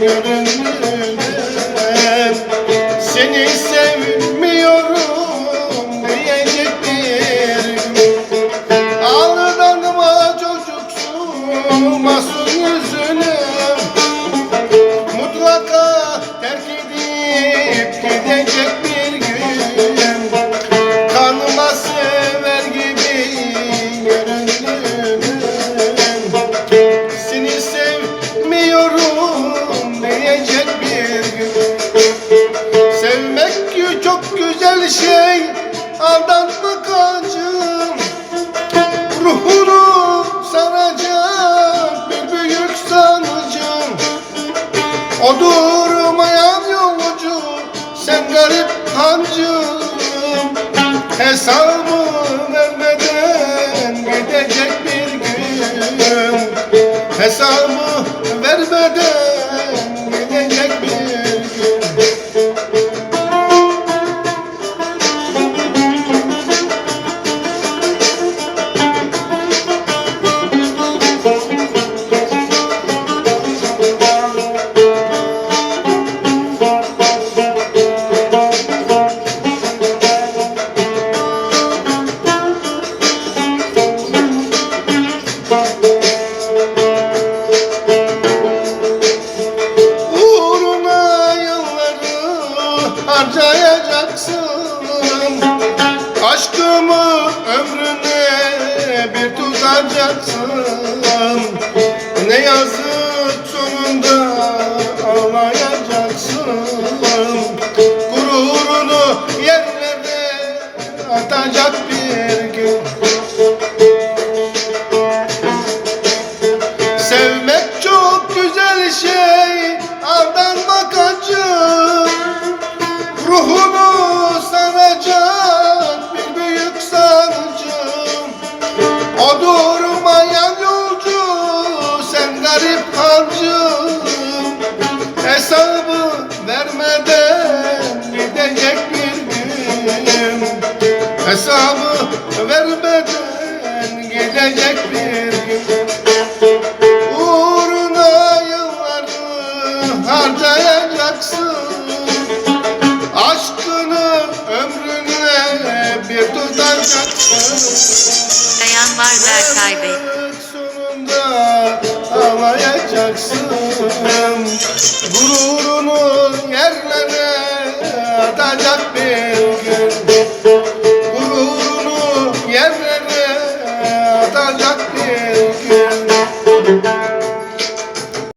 göründüler Seni sevmiyorum diyecek bir gün Aldanma çocuksun masum yüzünü. Mutlaka terk edip gidecek çok güzel şey Aldatmak acım. Ruhunu saracak bir büyük sancım O durmayan yolcu sen garip hancım Hesabı vermeden gidecek bir gün. Hesabı tutacaksın Ne yazık sonunda ağlayacaksın. Gururunu yerlere atacak Hesabı vermeden gidecek bir gün. Uğruna yılları harcayacaksın. Aşkını ömrüne bir tutacaksın. Dayan var Berkay Bey. Sonunda ağlayacaksın. Gururunu yerlere atacak bir